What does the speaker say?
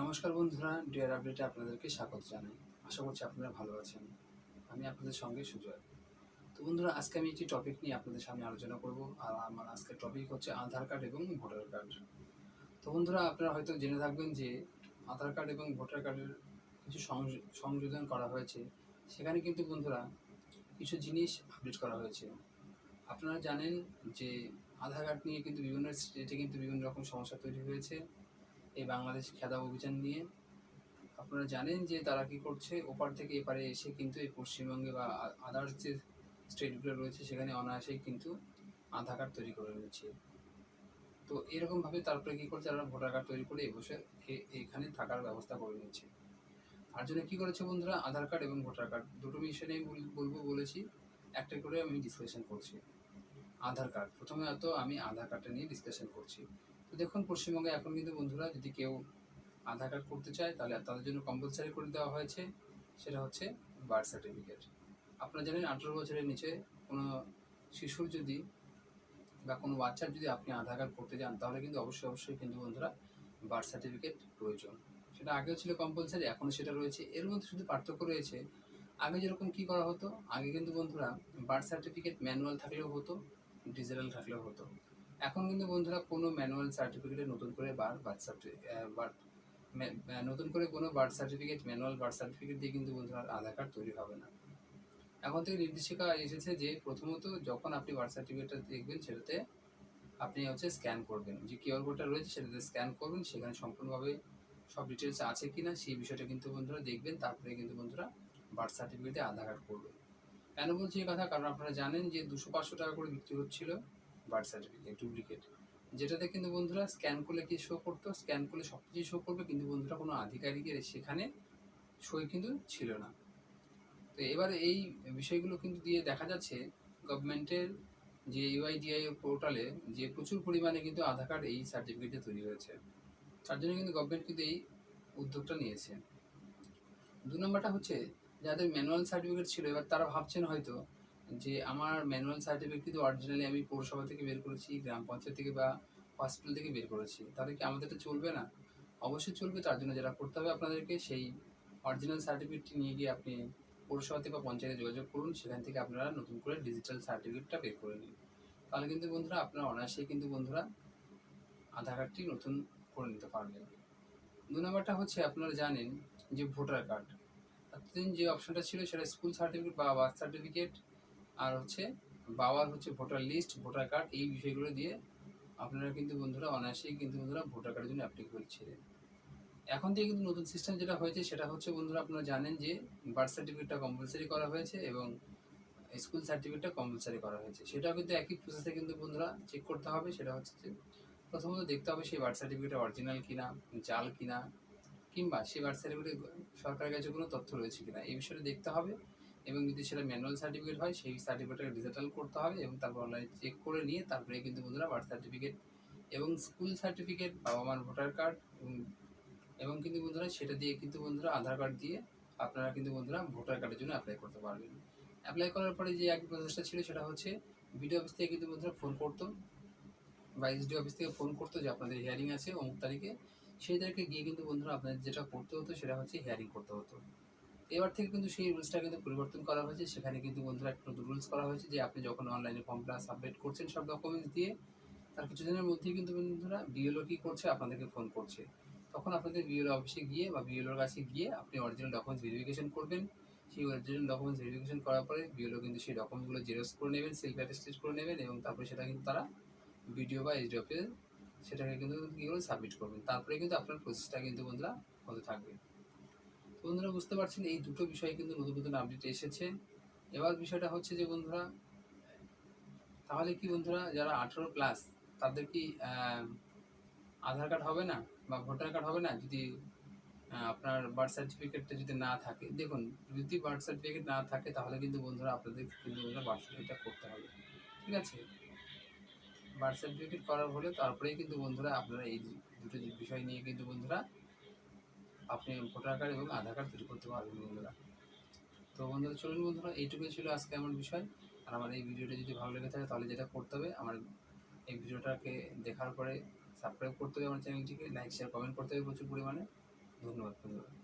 নমস্কার বন্ধুরা ডিয়ার আপডেটে আপনাদেরকে স্বাগত জানাই। আশা করছি আপনারা ভালো আছেন। আমি আপনাদের সঙ্গে সুজয়। তো বন্ধুরা, আজকে আমি একটি টপিক নিয়ে আপনাদের সামনে আলোচনা করব। আর আমার আজকের টপিক হচ্ছে আধার কার্ড এবং ভোটার কার্ড। তো বন্ধুরা, আপনারা হয়তো জেনে থাকবেন যে আধার কার্ড এবং ভোটার কার্ডের কিছু সংযোজন করা হয়েছে। সেখানে কিন্তু বন্ধুরা, কিছু জিনিস আপডেট করা হয়েছে। আপনারা জানেন যে আধার কার্ড নিয়ে কিন্তু বিভিন্ন স্টেটে কিন্তু বিভিন্ন রকম সমস্যা তৈরি হয়েছে। এই বাংলাদেশ খেদা অভিযান নিয়ে। আপনারা জানেন যে তারা কি করছে? ওপার থেকে এপারে এসে কিন্তু এই পশ্চিমবঙ্গে বা আদার্স যে স্টেটগুলো রয়েছে, সেখানে অনায়াসেই কিন্তু আধার কার্ড তৈরি করে নিচ্ছে তো এরকমভাবে তারপরে কী করছে? তারা ভোটার কার্ড তৈরি করে বসে এখানে থাকার ব্যবস্থা করে নিচ্ছে তার জন্য কী করেছে বন্ধুরা? আধার কার্ড এবং ভোটার কার্ড দুটো বল- বলব বলেছি। একটা করে আমি ডিসকাশন করছি। আধার কার্ড। প্রথমে তো আমি আধার কার্ডটা নিয়ে ডিসকাশন করছি। দেখুন, পশ্চিমবঙ্গে এখন কিন্তু বন্ধুরা যদি কেউ আধার কার্ড করতে চায়, তাহলে তাদের জন্য কম্পালসারি করে দেওয়া হয়েছে। সেটা হচ্ছে বার্থ সার্টিফিকেট আপনারা জানেন, আঠেরো বছরের নিচে কোনো শিশুর যদি বা কোনো বাচ্চার যদি আপনি আধার কার্ড করতে যান, তাহলে কিন্তু অবশ্যই অবশ্যই কিন্তু বন্ধুরা বার্থ সার্টিফিকেট প্রয়োজন। সেটা আগেও ছিল কম্পালসারি এখনও সেটা রয়েছে। এর মধ্যে শুধু পার্থক্য রয়েছে, আগে যেরকম কি করা হতো, আগে কিন্তু বন্ধুরা বার্থ সার্টিফিকেট ম্যানুয়াল থাকলেও হতো ডিজিটাল থাকলেও হতো। এখন কিন্তু বন্ধুরা কোনো ম্যানুয়াল সার্টিফিকেটে নতুন করে বার বার্থ সার্টিফিকেট নতুন করে কোনো birth certificate manual birth certificate দিয়ে কিন্তু বন্ধুরা আধার কার্ড তৈরি হবে না। এখন থেকে নির্দেশিকা এসেছে যে প্রথমত যখন আপনি বার্থ সার্টিফিকেটটা দেখবেন সেটাতে আপনি হচ্ছে স্ক্যান করবেন। যে কিউআর কোডটা রয়েছে সেটাতে স্ক্যান করবেন, সেখানে সম্পূর্ণভাবে সব ডিটেলস আছে কি না সেই বিষয়টা কিন্তু বন্ধুরা দেখবেন, তারপরে কিন্তু বন্ধুরা বার্থ সার্টিফিকেটে আধার কার্ড করবেন। কেন বলছি এই কথা? কারণ আপনারা জানেন যে দুশো পাঁচশো টাকা করে বিক্রি হচ্ছিল। বার্থ সার্টিফিকেট ডুপ্লিকেট যেটাতে কিন্তু বন্ধুরা স্ক্যান করলে কি শো করতো? স্ক্যান করলে সব কিছুই শো করবে, কিন্তু বন্ধুরা কোনো আধিকারিকের সেখানে সই কিন্তু ছিল না। তো এবার এই বিষয়গুলো কিন্তু দিয়ে দেখা যাচ্ছে গভর্নমেন্টের যে ইউআইডিআই পোর্টালে যে প্রচুর পরিমাণে কিন্তু আধার কার্ড এই সার্টিফিকেটে তৈরি হয়েছে। তার জন্য কিন্তু গভর্নমেন্ট কিন্তু এই উদ্যোগটা নিয়েছে। দু নম্বরটা হচ্ছে, যাদের ম্যানুয়াল সার্টিফিকেট ছিল, এবার তারা ভাবছেন হয়তো যে আমার ম্যানুয়াল সার্টিফিকেট কিন্তু অরিজিনালি আমি পৌরসভা থেকে বের করেছি, গ্রাম পঞ্চায়েত থেকে বা হসপিটাল থেকে বের করেছি। তাহলে কি আমাদের এটা চলবে না? অবশ্যই চলবে, তার জন্য যেটা করতে হবে আপনাদেরকে সেই অরিজিনাল সার্টিফিকেটটি নিয়ে গিয়ে আপনি পৌরসভাতে বা পঞ্চায়েতে যোগাযোগ করুন, সেখান থেকে আপনারা নতুন করে ডিজিটাল সার্টিফিকেটটা বের করে নিন। তাহলে কিন্তু বন্ধুরা, আপনারা অনায়াসেই কিন্তু বন্ধুরা আধার কার্ডটি নতুন করে নিতে পারবেন। দু নম্বরটা হচ্ছে, আপনারা জানেন যে ভোটার কার্ড এতদিন যে অপশনটা ছিল, সেটা স্কুল সার্টিফিকেট বা বার্থ সার্টিফিকেট আর হচ্ছে বাবার হচ্ছে ভোটার লিস্ট ভোটার কার্ড এই বিষয়গুলো দিয়ে আপনারা কিন্তু বন্ধুরা অনায়াসেই কিন্তু বন্ধুরা ভোটার কার্ডের জন্য অ্যাপ্লিকেবল করছিলেন। এখন থেকে কিন্তু নতুন সিস্টেম যেটা হয়েছে সেটা হচ্ছে বন্ধুরা আপনারা জানেন যে বার্থ সার্টিফিকেটটা কম্পালসারি করা হয়েছে এবং স্কুল সার্টিফিকেটটা কম্পালসারি করা হয়েছে। সেটাও কিন্তু একই প্রসেসে কিন্তু বন্ধুরা চেক করতে হবে। সেটা হচ্ছে যে প্রথমত দেখতে হবে সেই বার্থ সার্টিফিকেট অরিজিনাল কিনা, জাল কিনা, কিংবা সেই বার্থ সার্টিফিকেটে সরকারের কাছে কোনো তথ্য রয়েছে কিনা। এই বিষয়টা দেখতে হবে। এবং যদি সেটা ম্যানুয়াল সার্টিফিকেট হয়, সেই সার্টিফিকেটটা ডিজিটাল করতে হবে এবং তারপর অনলাইনে চেক করে নিয়ে তারপরে কিন্তু বন্ধুরা বার্থ সার্টিফিকেট এবং স্কুল সার্টিফিকেট বাবা মার ভোটার কার্ড এবং কিন্তু বন্ধুরা সেটা দিয়ে কিন্তু বন্ধুরা আধার কার্ড দিয়ে আপনারা কিন্তু বন্ধুরা ভোটার কার্ডের জন্য অ্যাপ্লাই করতে পারবেন। অ্যাপ্লাই করার পরে যে এক প্রসেসটা ছিল সেটা হচ্ছে বিডিও অফিস থেকে কিন্তু বন্ধুরা ফোন করতো বা এসডি অফিস থেকে ফোন করতো যে আপনাদের হিয়ারিং আছে অমুক তারিখে। সেই তারিখে গিয়ে কিন্তু বন্ধুরা আপনাদের যেটা করতে হতো সেটা হচ্ছে হিয়ারিং করতে হতো। এবার থেকে কিন্তু সেই রুলসটা কিন্তু পরিবর্তন করা হয়েছে। সেখানে কিন্তু বন্ধুরা একটা নতুন রুলস করা হয়েছে যে, আপনি যখন অনলাইনে ফর্মটা সাবমিট করছেন সব ডকুমেন্টস দিয়ে, তার কিছুদিনের মধ্যেই কিন্তু বন্ধুরা বিএলও কী করছে? আপনাদেরকে ফোন করছে। তখন আপনাদের বিএলও অফিসে গিয়ে বা বিএলওর কাছে গিয়ে আপনি অরিজিনাল ডকুমেন্টস ভেরিফিকেশন করবেন। সেই অরিজিনাল ডকুমেন্টস ভেরিফিকেশন করার পরে বিএলও কিন্তু সেই ডকুমেন্টগুলো জেরক্স করে নেবেন সেলফ অ্যাটেস্টেড করে নেবেন এবং তারপরে সেটা কিন্তু তারা ভিডিও বা এইচডি অফিসে সেটাকে কিন্তু কী করে সাবমিট করবেন। তারপরে কিন্তু আপনার প্রসেসটা কিন্তু বন্ধুরা হতে থাকবে। বন্ধুরা, বুঝতে পারছেন, এই দুটো বিষয়ে কিন্তু নতুন নতুন আপডেট এসেছে। এবার বিষয়টা হচ্ছে যে, বন্ধুরা, তাহলে কি বন্ধুরা, যারা আঠেরো প্লাস তাদের কি আধার কার্ড হবে না বা ভোটার কার্ড হবে না? যদি আপনার বার্থ সার্টিফিকেটটা যদি না থাকে, দেখুন, যদি বার্থ সার্টিফিকেট না থাকে, তাহলে কিন্তু বন্ধুরা আপনাদের কিন্তু বন্ধুরা বার্থ সার্টিফিকেটটা করতে হবে। ঠিক আছে? বার্থ সার্টিফিকেট করার হলে তারপরেই কিন্তু বন্ধুরা আপনারা এই দুটো বিষয় নিয়ে কিন্তু বন্ধুরা আপনি ভোটার কার্ড এবং আধার কার্ড তৈরি করতে পারবেন বন্ধুরা। তো বন্ধুরা, চলুন বন্ধুরা, এইটুকুই ছিল আজকে আমার বিষয়। আর আমার এই ভিডিওটা যদি ভালো লেগে থাকে, তাহলে যেটা করতে হবে, আমার এই ভিডিওটাকে দেখার পরে সাবস্ক্রাইব করতে হবে আমার চ্যানেলটিকে লাইক শেয়ার কমেন্ট করতে হবে প্রচুর পরিমাণে। ধন্যবাদ বন্ধুরা।